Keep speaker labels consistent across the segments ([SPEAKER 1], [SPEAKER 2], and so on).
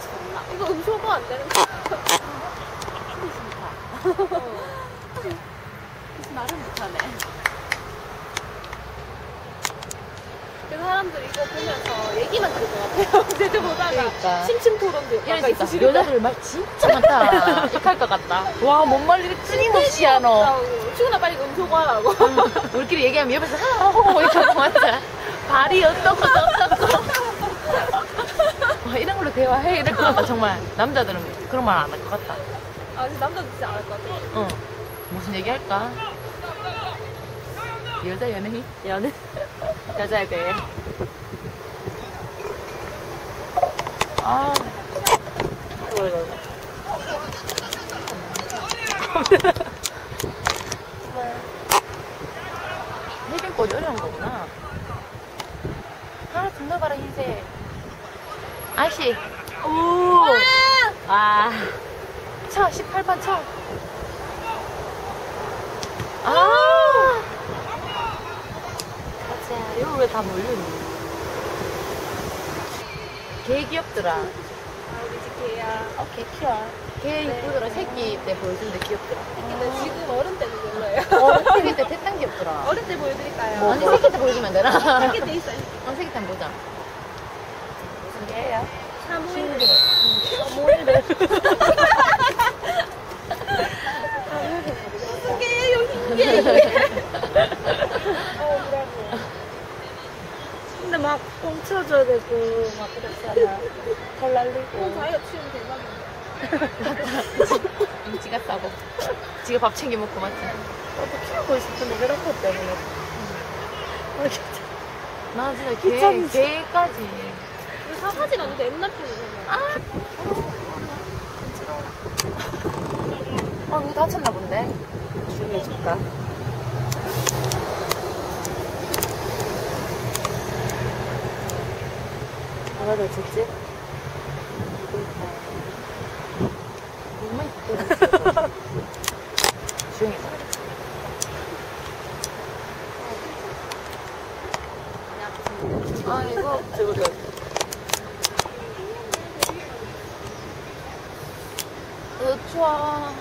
[SPEAKER 1] 수 없나?
[SPEAKER 2] 이거 음소거 안 되는 거.
[SPEAKER 1] 소리 싫다. 말은 못하네.
[SPEAKER 2] 그 사람들 이거 보면서 얘기만 들을 것 같아요. 제주 보다가
[SPEAKER 1] 그러니까.
[SPEAKER 2] 심심 토론도 아까
[SPEAKER 1] 이러니까
[SPEAKER 2] 있으시니까.
[SPEAKER 1] 여자들 말 진짜 많다. 이렇게 할것 같다. 와, 뭔 말을 끊임없이 하노.
[SPEAKER 2] 출근아 빨리 음소거 하라고.
[SPEAKER 1] 우리끼리 얘기하면 옆에서 하하호 이렇게 하고 맞자. 발이 어떻고 어떻고. 와, 이런 걸로 대화해 이럴 것 같다 정말. 남자들은 그런 말 안 할 것 같다.
[SPEAKER 2] 아, 남자도 진짜 안 할 것 같아.
[SPEAKER 1] 어. 무슨 얘기 할까? 여자 연예인?
[SPEAKER 2] 연애? 여자에 대해.
[SPEAKER 1] 아, 해변꽃이 어려운 거구나. 아, 정말 봐라, 흰색. 아이씨. 오! 아. 쳐, 18번 쳐. 아! 가자. 이거 왜 다 몰려있니? 개 귀엽더라.
[SPEAKER 2] 아, 우리 집 개야.
[SPEAKER 1] 오케이, 키워. 개 이쁘더라. 새끼 때 보여주는데 귀엽더라.
[SPEAKER 2] 근데 지금 어른 때는 별로예요.
[SPEAKER 1] 어, 새끼 때 대단 귀엽더라.
[SPEAKER 2] 어릴 때 보여드릴까요?
[SPEAKER 1] 아니, 새끼 때 보여주면 안 되나?
[SPEAKER 2] 새끼 때 있어요.
[SPEAKER 1] 어, 새끼 때 보자. 무슨 개야?
[SPEAKER 3] 근데 막 꽁쳐줘야 되고 막 그랬잖아. 날리고.
[SPEAKER 1] 지가 싸고. 지가 밥 챙겨 먹고 맞지?
[SPEAKER 3] 나도 키우고 싶은데 것 때문에. 아, 진짜.
[SPEAKER 1] 나 진짜 개,
[SPEAKER 3] 귀찮지.
[SPEAKER 1] 개까지.
[SPEAKER 2] 사사지가 근데 옛날 편이잖아.
[SPEAKER 1] 아, 누구 다쳤나 본데?
[SPEAKER 3] 중해줄까? 뭐가 다쳤지?
[SPEAKER 1] 정말 이쁘다. 조용히 해. 아, 이거.
[SPEAKER 3] 저거
[SPEAKER 1] 어, 추워.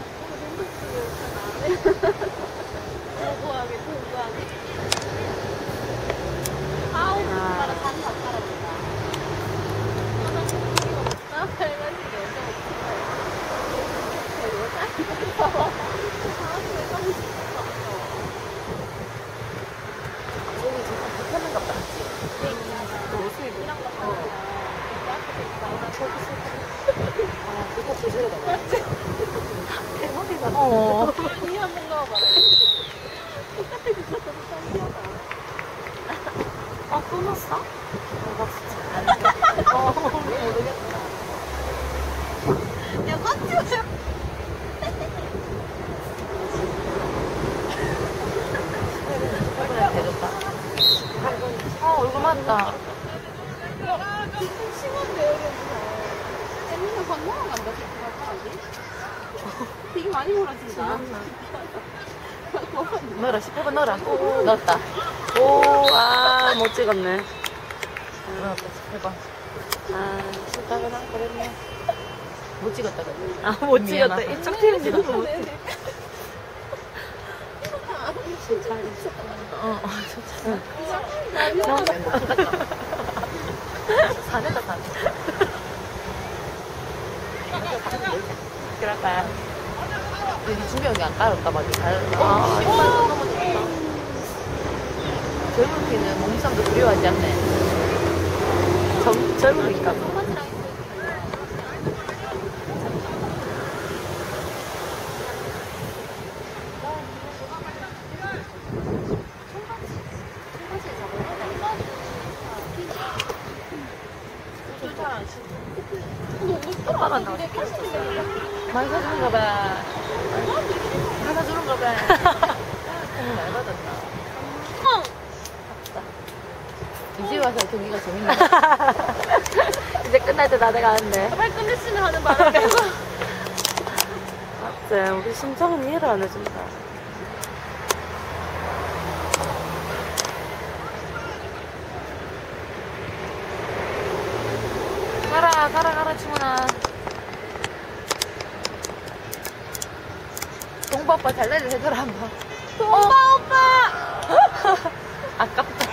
[SPEAKER 2] 고고하게, 고고하게. 아우, 나라 산다, 살아본다. 아, 빨간색 여자
[SPEAKER 1] 저기 잠깐 불편한 것 같지? 그 옷을 입고. 어. 아, 그거 조절해다 봐. 대박이다. 어.
[SPEAKER 2] 언니 한번 가봐라.
[SPEAKER 1] 아, 끊었어? 어, 모르겠다.
[SPEAKER 2] 야?
[SPEAKER 1] 얼굴에 대줬다. 아, 얼굴 맞다.
[SPEAKER 2] 심한데, 여기 재밌는 건너만 간다, 생각하지? 되게 많이 몰아진다.
[SPEAKER 1] 넣어라, 18번 넣어라. 넣었다. 오, 아,
[SPEAKER 3] 못 찍었네.
[SPEAKER 1] 넣었다, 18번.
[SPEAKER 3] 아,
[SPEAKER 1] 싫다거나 그랬네. 못 찍었다, 그래.
[SPEAKER 3] 아, 못 찍었다. 이쪽 팀이 너무 못 찍었다.
[SPEAKER 1] 어, 어, 좋다. 너무. 사내다, 사내. 그럴까요? 여기 준비한 게안 깔았다, 막. 잘, 아, 신발 너무 좋다. 젊은 피는 두려워하지 않네. 젊, 젊으니까. 많이 사주는가 봐. 많이 사주는가 봐. 너무 많이 받았다. 이제 와서 경기가 재밌네.
[SPEAKER 3] 이제 끝날 때 나대가 왔네.
[SPEAKER 2] 빨리 끝냈으면 하는 바람에.
[SPEAKER 3] 맞지? 우리 심정은 이해를 안 해준다.
[SPEAKER 1] 가라, 가라, 가라. 치문아. 동바 오빠 잘 내려주더라, 한 번.
[SPEAKER 2] 동바 오빠!
[SPEAKER 1] 아깝다.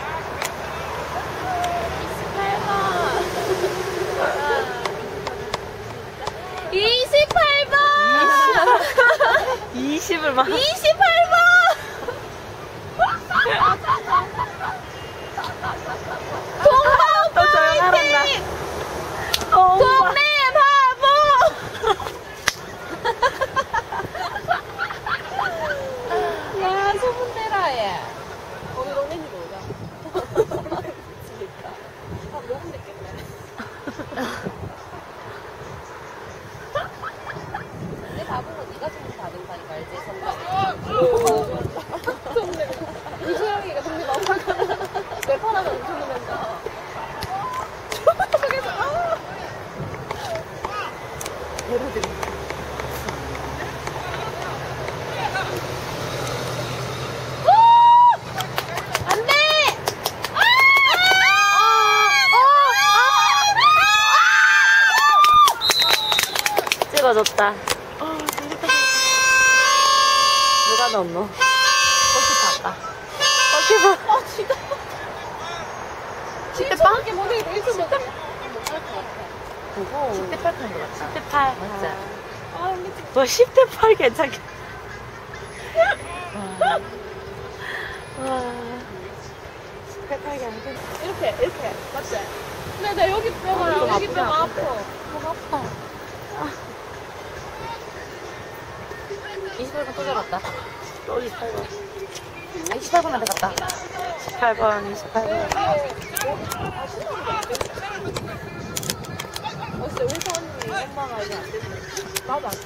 [SPEAKER 2] 28번!
[SPEAKER 1] 20을 막.
[SPEAKER 2] 28번! 동바 오빠
[SPEAKER 1] 또 조용하란다.
[SPEAKER 2] 화이팅!
[SPEAKER 1] 어,
[SPEAKER 2] 동네 바보! 야, 소문 내라, 얘. 오늘 동네니까 오자. 재밌다. 아, 너무 늦겠네. 내 바보는 네가 소문 다 된다니까, 알지? 성공해. 동네. 이소영이가 동네 바보. 몇번 하면 소문 낸다. 저기서, 아! 안 돼!
[SPEAKER 3] 찍어줬다. 누가 넣었노?
[SPEAKER 1] 골키퍼 아까.
[SPEAKER 3] 골키퍼.
[SPEAKER 2] 아, 진짜. 진짜
[SPEAKER 1] 빵?
[SPEAKER 2] 이렇게 못해, 일찍 못할.
[SPEAKER 3] 보고.
[SPEAKER 1] 10대 8편인 것 같다.
[SPEAKER 3] 10대 8.
[SPEAKER 1] 맞지?
[SPEAKER 2] 아, 미치.
[SPEAKER 3] 뭐 10대 8 괜찮겠. 와. 10대 8 괜찮겠.
[SPEAKER 2] 이렇게, 이렇게. 맞지? 근데 나 여기 뼈가,
[SPEAKER 3] 좀
[SPEAKER 2] 여기 뼈가 아파. 목 아파.
[SPEAKER 1] 28번 또 잡았다.
[SPEAKER 3] 또 28번.
[SPEAKER 1] 아, 28번한테 갔다.
[SPEAKER 3] 18번, 28번.
[SPEAKER 2] 어째 우리 사원님이 엄마가 이제 안 됐네. 나도 안 돼.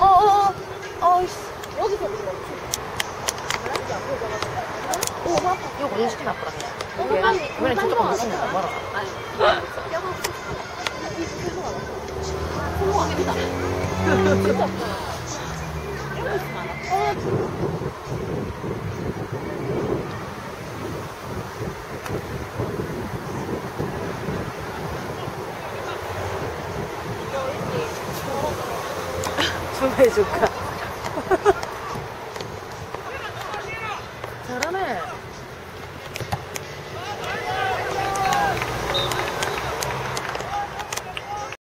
[SPEAKER 1] 어 어 어. 어이씨.
[SPEAKER 2] 여기서 불러. 여기 앞에 가가지고. 오.
[SPEAKER 1] 이거 원래 시키면 아프다, 그냥.
[SPEAKER 2] 왜?
[SPEAKER 1] 왜냐면 왜냐면 저쪽 거 무슨 거 뭐라.
[SPEAKER 2] 아니, 뼈가 아파. 이 손모가 아파. 손모가 아프다. 진짜 아파. 이러고 있으면 안 아파.
[SPEAKER 3] 좀 해줄까?